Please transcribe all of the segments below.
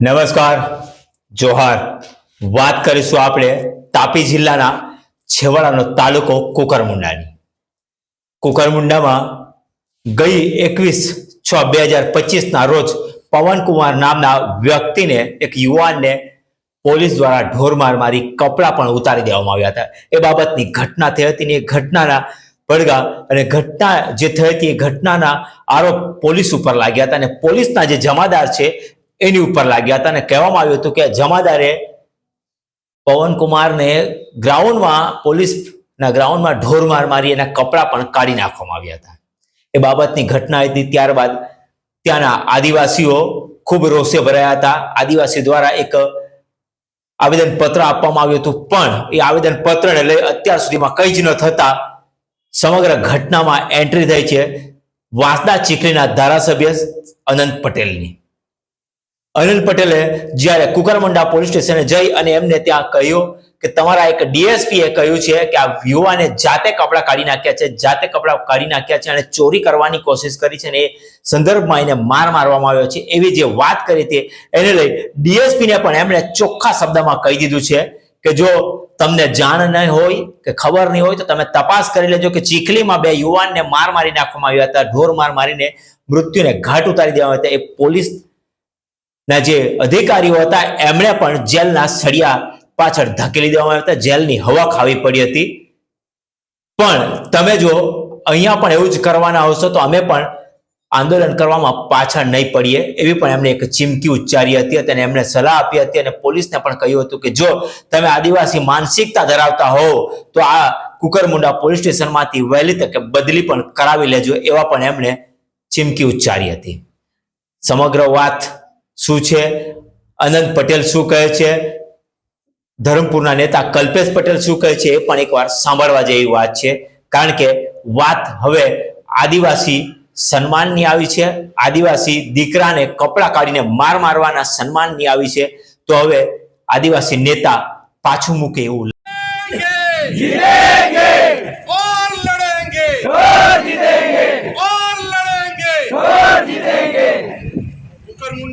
નમસ્કાર, જોહાર. વાત કરીશું આપણે તાપી જિલ્લાના છેવાડાનો તાલુકો કુકરમુંડાની. કુકરમુંડામાં ગઈ એકવીસ છ બે હજાર પચીસના રોજ પવનકુમાર નામના વ્યક્તિને એક યુવાનને પોલીસ દ્વારા ઢોરમાર મારી કપડાં પણ ઉતારી દેવામાં આવ્યા હતા. એ બાબતની ઘટના થઈ હતી ને એ ઘટનાના પડઘા અને ઘટના જે થઈ હતી એ ઘટનાના આરોપ પોલીસ ઉપર લાગ્યા હતા અને પોલીસના જે જમાદાર છે એની ઉપર લાગ્યા હતા અને કહેવામાં આવ્યું હતું કે જમાદારે પવનકુમારને ગ્રાઉન્ડમાં, પોલીસના ગ્રાઉન્ડમાં ઢોરમાર મારી એના કપડાં પણ કાઢી નાખવામાં આવ્યા હતા. એ બાબતની ઘટના હતી ત્યારબાદ ત્યાંના આદિવાસીઓ ખૂબ રોષે ભરાયા હતા. આદિવાસી દ્વારા એક આવેદન પત્ર આપવામાં આવ્યું હતું, પણ એ આવેદન પત્રને લઈ અત્યાર સુધીમાં કંઈ જ ન થતા સમગ્ર ઘટનામાં એન્ટ્રી થઈ છે વાંસદા ચીખલીના ધારાસભ્ય અનંત પટેલની. અનિલ પટેલે જ્યારે કુકરમંડા પોલીસ સ્ટેશને જઈ અને એમને ત્યાં કહ્યું કે તમારા એક ડીએસપી એ કહ્યું છે કે આ યુવાને જાતે કપડાં કાઢી નાખ્યા છે, જાતે કપડાં કાઢી નાખ્યા છે અને ચોરી કરવાની કોશિશ કરી છે અને એ સંદર્ભમાં એને માર મારવામાં આવ્યો છે. એવી જે વાત કરી હતી એને લઈ ડીએસપીને પણ એમણે ચોખ્ખા શબ્દમાં કહી દીધું છે કે જો તમને જાણ નહીં હોય, કે ખબર નહીં હોય તો તમે તપાસ કરી લેજો કે ચીખલીમાં બે યુવાનને માર મારી નાખવામાં આવ્યા હતા, ઢોર માર મારીને મૃત્યુને ઘાટ ઉતારી દેવામાં હતા. એ પોલીસ ના, જે અધિકારીઓ હતા, એમણે પણ જેલના સળિયા પાછળ ધકેલી દેવામાં આવ્યા હતા. જેલની હવા ખાવી પડી હતી. પણ તમે જો અહીંયા પણ એવું જ કરવાના હશો તો અમે પણ આંદોલન કરવામાં પાછળ નહીં પડીએ. એવી પણ એમણે એક ચીમકી ઉચ્ચારી હતી અને એમણે સલાહ આપી હતી અને પોલીસને પણ કહ્યું હતું કે જો તમે આદિવાસી માનસિકતા ધરાવતા હો તો આ કુકરમુંડા પોલીસ સ્ટેશનમાંથી વહેલી તકે બદલી પણ કરાવી લેજો, એવા પણ એમણે ચીમકી ઉચ્ચારી હતી. સમગ્ર વાત શું છે? અનંત પટેલ શું કહે છે? ધરમપુરના નેતા કલ્પેશ પટેલ શું કહે છે? એ પણ એકવાર સાંભળવા જેવી વાત છે. કારણ કે વાત હવે આદિવાસી સન્માનની આવી છે. આદિવાસી દીકરાને કપડાં કાઢીને માર મારવાના સન્માનની આવી છે. તો હવે આદિવાસી નેતા પાછું મૂકે એવું જીતેંગે!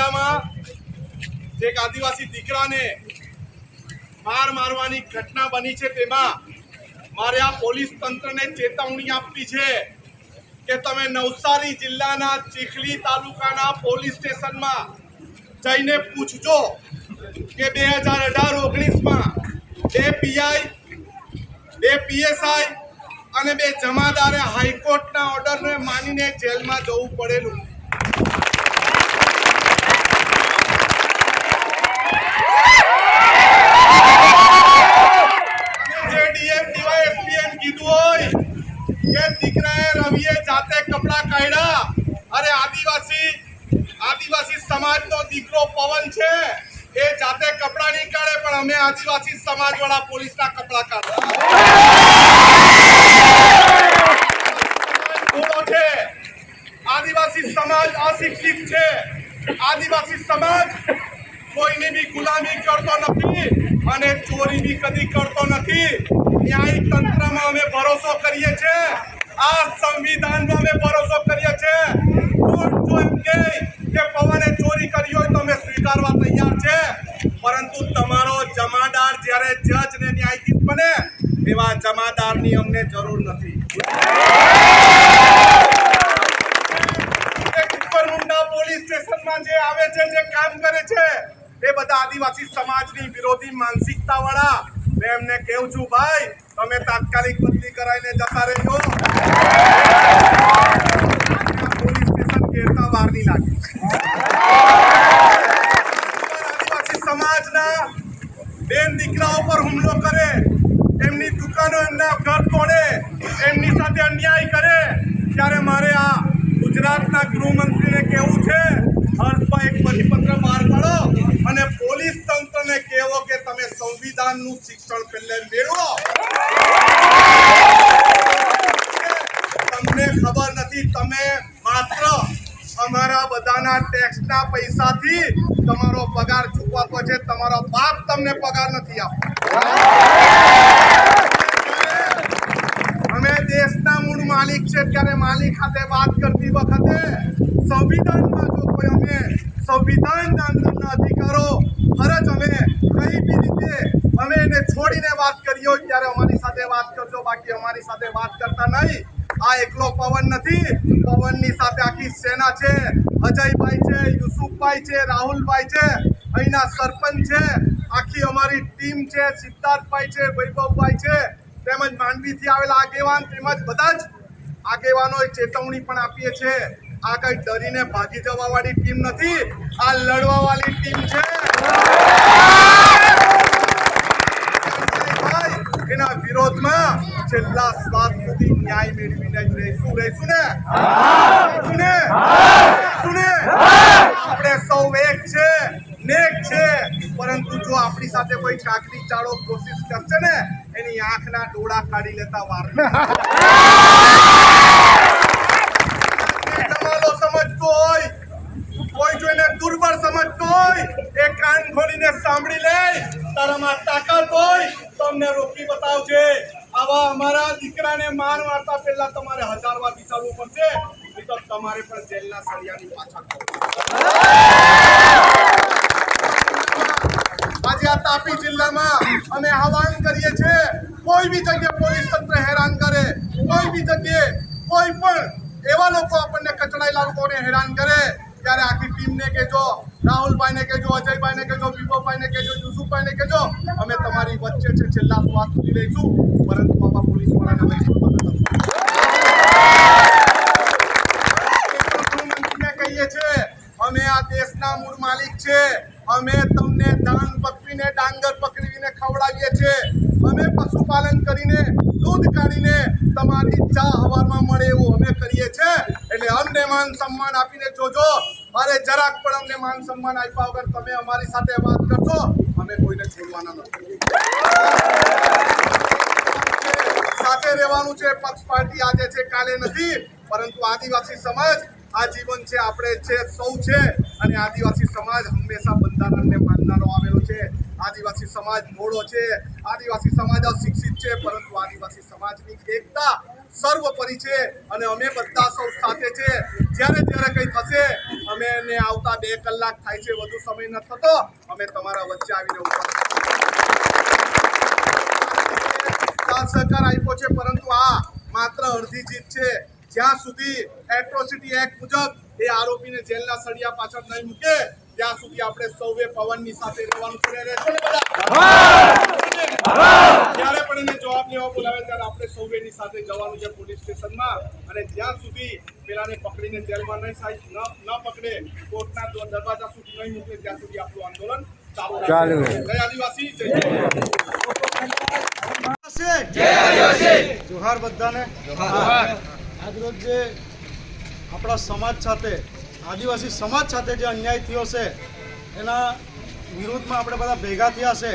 ગોંડામાં જે એક આદિવાસી દીકરાને માર મારવાની ઘટના બની છે, તેમાં મારે આ પોલીસ તંત્રને ચેતવણી આપવી છે કે તમે નવસારી જિલ્લાના ચીખલી તાલુકાના પોલીસ સ્ટેશનમાં જઈને પૂછજો કે બે હજાર અઢાર ઓગણીસમાં બે પીઆઈ, બે પીએસઆઈ અને બે જમાદારે હાઈકોર્ટના ઓર્ડરને માનીને જેલમાં જવું પડેલું. જાતે કપડાં અરે આદિવાસી આદિવાસી સમાજનો દીકરો પવન છે, એ જાતે કપડાં નહીં કાઢે પણ અમે આદિવાસી સમાજવાળા પોલીસના કપડાં કાઢતા આદિવાસી સમાજ અશિક્ષિત છે. આદિવાસી સમાજ કોઈની બી ગુલામી કરતો નથી અને ચોરી બી કદી કરતો નથી. ન્યાયિક તંત્રમાં અમે ભરોસો કરીએ છીએ. આ સંવિધાનમાં અમે ભરોસો કરીએ છીએ. કોર્ટ જો કે પવને ચોરી કરી હોય તો અમે સ્વીકારવા તૈયાર છે. પરંતુ તમારો જમાદાર જ્યારે જજ ને ન્યાયાધીશ બને, એવા જમાદારની અમને જરૂર નથી. પોલીસ સ્ટેશનમાં જે આવે છે, જે કામ કરે છે, એ બધા આદિવાસી સમાજની વિરોધી માનસિકતા વાળા મેં એમને કહું છું, ભાઈ, તમે તાત્કાલિક બદલી કરાવીને જતા રહેજો. પોલીસ સ્ટેશન કેરતા વાર નહીં લાગે. આદિવાસી સમાજના બેન દીકરાઓ પર હુમલો કરે, એમની દુકાનો એમના ઘર તોડે, એમની સાથે અન્યાય કરે, ત્યારે મારે આ ગુજરાતના ગૃહમંત્રીને કેવું છે, હર્ષભાઈ, એક પરિપત્ર બહાર પાડો અને પોલીસ તંત્રને કહેવો કે તમે સંવિધાનનું શિક્ષણ મેળવો. તમને ખબર નથી, તમે માત્ર અમારા બધાના ટેક્સના પૈસાથી તમારો પગાર ચૂકવતો છે તમારો બાપ તમને પગાર નથી આપતો અમે દેશના મૂળ માલિક છે, ત્યારે માલિક સાથે વાત કરતી વખતે સંવિધાનમાં જો કોઈ અમે સંવિધાનના અંદરના અધિકારો અમારી સાથે વાત કરતા નહીં. આ એકલો પવન નથી. પવનની સાથે આખી સેના છે. અજયભાઈ છે, યુસુફભાઈ છે, રાહુલભાઈ છે, અહીંના સરપંચ છે. આખી અમારી ટીમ છે, સિદ્ધાર્થભાઈ છે, વૈભવભાઈ છે. તેમજ માંડવીથી આવેલા આગેવાન તેમજ બધા જ આગેવાનોએ ચેતવણી પણ આપીએ છે આ કઈ ડરીને ભાગી જવા વાળી ટીમ નથી. આ લડવા વાળી ટીમ છે. એના વિરોધમાં છેલ્લા શ્વાસ સુધી ન્યાય મેળવીને જ રહીશું. રહીશું ને? રહીશું ને? રહીશું ને આપણે સૌ એક છે નેક છે. પરંતુ જો આપણી સાથે કોઈ ચાકરી ચાળો કોશિશ કરશે ને એની આંખના ડોળા કાઢી લેતા વાર તમારો સમજતો હોય કોઈ જો એને દુર્બળ સમજતો હોય એ કાન ખોલીને સાંભળી લે. તારામાં તાકાત હોય તમને રોકી બતાવજે. આવા અમારા દીકરાને માર મારતા પહેલા તમારે હજાર વાર વિચારવું પડશે. તો તમારે પણ જેલના સળિયાની પાછા આજે આ તાપી જિલ્લામાં અમે આહવાન કરીએ છીએ, કોઈ બી જગ્યાએ પોલીસ તંત્ર હેરાન કરે, કોઈ બી જગ્યાએ કોઈ પણ એવા લોકો આપણને કચડાયેલા લોકોને હેરાન કરે, ત્યારે આખી ટીમને કહેજો રાહુલભાઈને કહેજો, અજયભાઈને કહેજો, વિભવભાઈને કહેજો, યુસુફભાઈને કહેજો. અમે તમારી વચ્ચે છે, છેલ્લા શ્વાસ સુધી રહીશું. પરંતુ બાબા પોલીસ વાળાને કહીએ છીએ અમે આ દેશના મૂળ માલિક છે. અમે તમને દાન પકવીને ડાંગર પકડીને ખવડાવીએ છીએ. અમે પશુપાલન કરીને, દૂધ કાઢીને તમારી ચા હવારમાં મળે એવું અમે કરીએ છીએ. એટલે અમને માન સન્માન આપીને જોજો. અરે જરાક પણ અમને માન સન્માન આપ્યા વગર તમે અમારી સાથે વાત કરશો, અમે કોઈને છોડવાના નથી. સાથે રહેવાનું છે, પક્ષ પાર્ટી આજે છે, કાલે નથી, પરંતુ આદિવાસી સમાજ આ જીવન છે, આપણે છે, સૌ છે, અને આદિવાસી સમાજ હંમેશા બંધારણને માનનારો આવેલો છે. આદિવાસી સમાજ મોડો છે. આદિવાસી સમાજ અશિક્ષિત છે, પરંતુ આદિવાસી સમાજની એકતા સર્વોપરી છે અને અમે બધા સૌ સાથે છે. જ્યારે જ્યારે કંઈ થશે, અમે એને આવતા બે કલાક થાય છે, વધુ સમય ન થતો, અમે તમારા વચ્ચે આવીને ઊભા સહકાર આપ્યો છે, પરંતુ આ માત્ર અડધી જીત છે. જ્યાં સુધી એટ્રોસિટી એક્ટ મુજબ એ આરોપીને જેલના સળિયા પાછળ નહીં મૂકે, ત્યાં સુધી આપણે સૌએ પવનની સાથે રહેવાનું છે. રહેશે બધા જ્યારે પણ એને જવાબ લેવા બોલાવે ત્યારે આપણે સૌ એની સાથે જવાનું છે પોલીસ સ્ટેશનમાં. અને જ્યાં સુધી પેલાને પકડીને જેલમાં નહીં સાહેબ ન ન પકડે કોર્ટના દરવાજા સુધી નહીં મોકલે ત્યાં સુધી આપણું આંદોલન ચાલુ જય આદિવાસી જય જય જોહાર બધાને. આજરોજ જે આપણા સમાજ સાથે આદિવાસી સમાજ સાથે જે અન્યાય થયો છે એના વિરોધમાં આપણે બધા ભેગા થયા છે.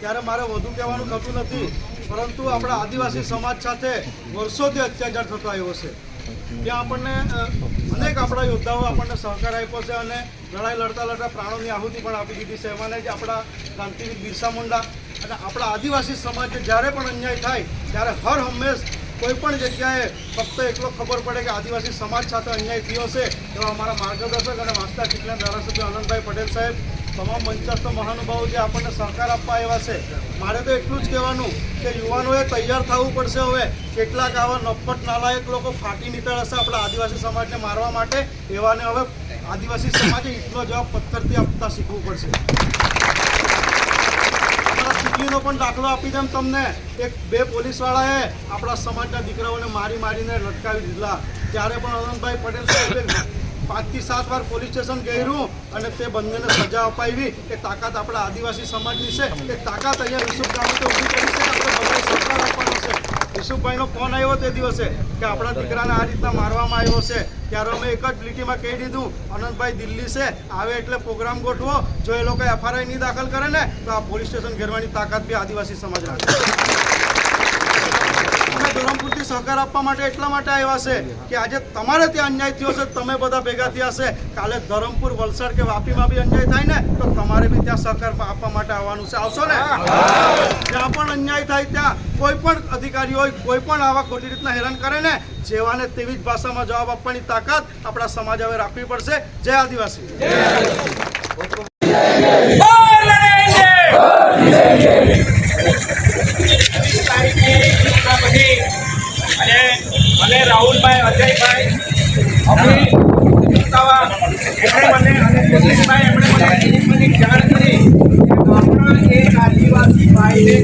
ત્યારે મારે વધુ કહેવાનું થતું નથી, પરંતુ આપણા આદિવાસી સમાજ સાથે વર્ષોથી અત્યાચાર થતો આવ્યો છે. ત્યાં આપણને અનેક આપણા યોદ્ધાઓ આપણને સહકાર આપ્યો છે અને લડાઈ લડતા લડતા પ્રાણોની આહુતિ પણ આપી દીધી છે. એમાંને જ આપણા ક્રાંતિવીર બિરસા મુંડા અને આપણા આદિવાસી સમાજને જ્યારે પણ અન્યાય થાય, ત્યારે હર હંમેશ કોઈ પણ જગ્યાએ ફક્ત એટલો ખબર પડે કે આદિવાસી સમાજ સાથે અન્યાય થયો છે, એવા અમારા માર્ગદર્શક અને વાંચતા ચીકલા ધારાસભ્ય આનંદભાઈ પટેલ સાહેબ તમામ મંચસ્થ મહાનુભાવો જે આપણને સહકાર આપવા આવ્યા છે, મારે તો એટલું જ કહેવાનું કે યુવાનોએ તૈયાર થવું પડશે હવે. કેટલાક આવા નફટ નાલાયક લોકો ફાટી નીકળશે આપણા આદિવાસી સમાજને મારવા માટે. એવાને હવે આદિવાસી સમાજે એટલો જવાબ પથ્થરથી આપતા શીખવું પડશે. ચૂંટણીનો પણ દાખલો આપી દેમ તમને. એક બે પોલીસવાળાએ આપણા સમાજના દીકરાઓને મારી મારીને લટકાવી દીધા. ત્યારે પણ અનંતભાઈ પટેલ સાહેબે પાંચથી સાત વાર પોલીસ સ્ટેશન ગયેલું. અને તે બંનેને સજા અપાવી. એ તાકાત આપણા આદિવાસી સમાજની છે. એ તાકાત અહીંયા યુસુફ ગામે ઊભી કરી છે. આપણે બધાએ સરકાર આપવાનો છે. યુસુફભાઈનો ફોન આવ્યો તે દિવસે કે આપણા દીકરાને આ રીતના મારવામાં આવ્યો છે. ત્યારે અમે એક જ લીટીમાં કહી દીધું, અનંતભાઈ દિલ્હી છે, આવે એટલે પ્રોગ્રામ ગોઠવો. જો એ લોકો એફઆરઆઈ નહીં દાખલ કરે ને, તો આ પોલીસ સ્ટેશન ઘેરવાની તાકાત બી આદિવાસી સમાજ રાખે. અમે ધરમપુરથી સહકાર આપવા માટે એટલા માટે આવ્યા છે કે આજે તમારે ત્યાં અન્યાય થયો છે, તમે બધા ભેગા થયા છે. કાલે ધરમપુર, વલસાડ કે વાપીમાં બી અન્યાય થાય ને, તો તમારે બી ત્યાં સહકાર આપવા માટે આવવાનું છે. આવશો ને? જ્યાં પણ અન્યાય થાય ત્યાં કોઈ પણ અધિકારી હોય, કોઈ પણ આવા ખોટી રીતના હેરાન કરે ને, જેવાને તેવી જ ભાષામાં જવાબ આપવાની તાકાત આપણા સમાજ હવે રાખવી પડશે. જય આદિવાસી. Thank you. અને રાહુલભાઈ, અજયભાઈ એમણે મને અને પોલીસભાઈ મને જાણ કરી આપણા એક આદિવાસી ભાઈને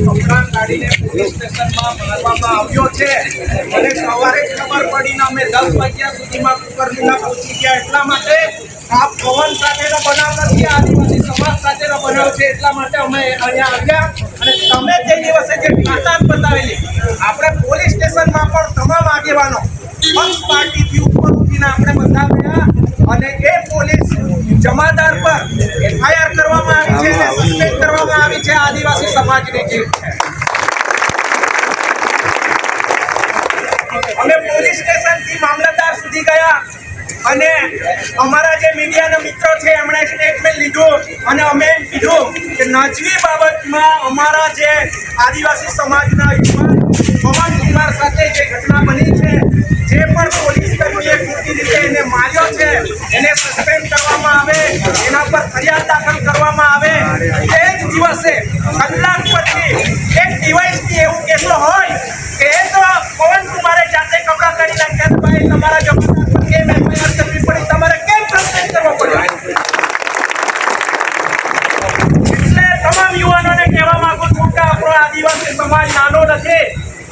કાઢીને પોલીસ સ્ટેશનમાં મારવામાં આવ્યો છે. મને સવારે ખબર પડીને અમે દસ વાગ્યા સુધીમાં કુકરમુંડા પહોંચી ગયા એટલા માટે આ પવન સાથેનો બનાવ નથી, આદિવાસી સમાજ સાથેનો બનાવ છે, એટલા માટે અમે અહીંયા આવ્યા. અને તમે તે દિવસે જે તાકાત બતાવેલી, આપણે પોલીસ સ્ટેશનમાં પણ તમામ આગેવાનો પક્ષ પાર્ટીથી ઉપર ઉઠીને આપણે બધા ગયા અને એ પોલીસ જમાદાર પર એફઆઈઆર કરવામાં આવી છે સસ્પેન્ડ કરવામાં આવી છે આદિવાસી સમાજની છે અમે પોલીસ સ્ટેશનથી મામલતદાર સુધી ગયા. અને અમારા જે મીડિયાના મિત્રો છે, એમણે સ્ટેટમેન્ટ લીધું અને અમે એમ કીધું કે નજવી બાબતમાં અમારા જે આદિવાસી સમાજના યુવાન, પવન સાથે જે ઘટના બની છે, જે પણ પોલીસ કર્મીએ ખોટી રીતે એને માર્યો છે, એને સસ્પેન્ડ કરવામાં આવે, એના પર ફરિયાદ દાખલ કરવામાં આવે, એ જ દિવસે કલાક પછી એક ડિવાઇસથી એવું કહેતો હોય કે એ તો પવન કુમારે જાતે કપડાં કાઢી નાખ્યા તો ભાઈ તમારા જવાબદાર પર કેમ એફઆઈઆર કરવી પડી તમારે કેમ સસ્પેન્ડ કરવો પડ્યો એટલે તમામ યુવાનોને કહેવા માંગુ છું કે આપણો આદિવાસી સમાજ નાનો નથી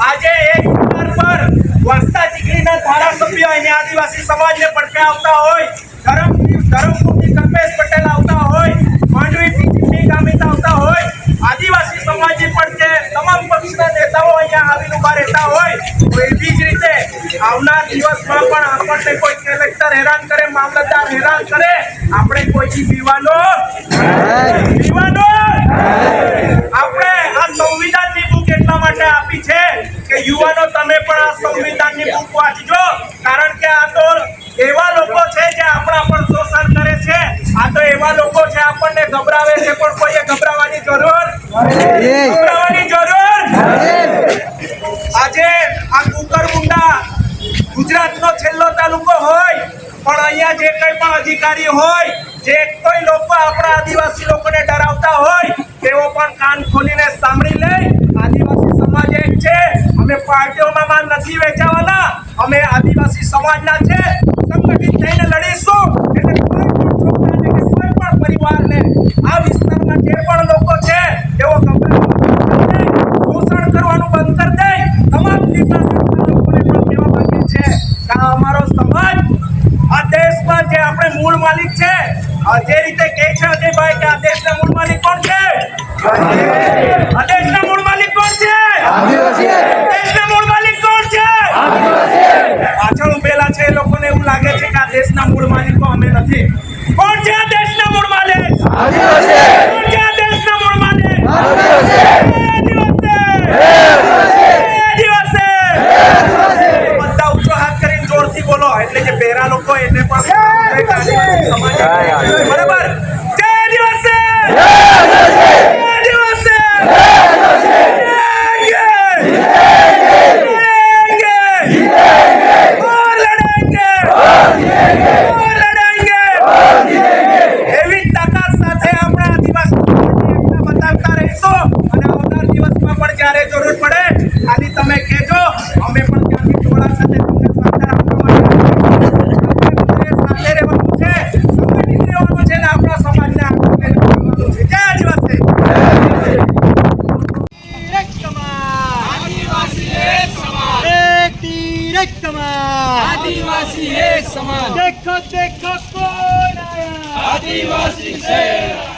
આજે એક ઉતાર પર વસ્તા ચીકણીના ધારાસભ્ય અને આદિવાસી સમાજને પડખે આવતા હોય ધરમ ધરમપુરથી કલ્પેશ પટેલ આવતા હોય માંડવીથી ચીમની ગામિત આવતા હોય આદિવાસી સમાજની પડખે તમામ પક્ષના નેતાઓ ઊભા રહેતા હોય તો એવી જ રીતે આવનાર દિવસમાં પણ આપણને કોઈ કલેક્ટર હેરાન કરે મામલતદાર હેરાન કરે. આપણે કોઈથી પીવાનો પીવાનો આપણે આ સંવિધાનની બુક એટલા માટે આપી છે કે યુવાનો તમે પણ આ સંવિધાનની બુક વાંચજો. કારણ કે આ તો એવા લોકો છે જે આપણા પર શોષણ કરે છે. આ તો એવા લોકો છે આપણને ગભરાવે છે પણ કોઈએ ગભરાવાની જરૂર જે કંઈ પણ અધિકારી હોય, જે કોઈ લોકો આપણા આદિવાસી લોકોને ડરાવતા હોય, તેઓ પણ કાન ખોલીને સાંભળી લે. આદિવાસી સમાજ એક છે. અમે પાર્ટીઓમાં માન નથી વેચાવાના. અમે આદિવાસી સમાજના છે. સંગઠિત થઈને લડીશું. એટલે કોઈ પણ છોકરાને કોઈ પણ પરિવારને આ વિસ્તારમાં જે પણ લોકો છે તેઓ ગભરાવાનું બંધ કરી દે, શોષણ કરવાનું બંધ કરી દે તમામ ટીમના લોકોને પણ કહેવા માંગીએ છે કે આ અમારો સમાજ આ દેશમાં જે આપણે મૂળ માલિક છે આ જે રીતે કહે છે અજયભાઈ કે આ દેશના મૂળ માલિક કોણ છે આ દેશના મૂળ માલિક કોણ છે દેશના મૂળ માલિક કોણ છે પાછળ ઉભેલા છે એ લોકોને એવું લાગે છે કે આ દેશના મૂળ માલિકો અમે નથી કોણ છે આ દેશના મૂળ માલિક કોણ છે આ દેશના મૂળ માલિક એ દિવસે એ દિવસે બધા ઊંચો હાથ કરીને જોરથી બોલો એટલે જે પહેરા લોકો એને પણ એક આદિવાસી આદિવાસી એક સમાન દેખો દેખો કોણ આયા આદિવાસી છે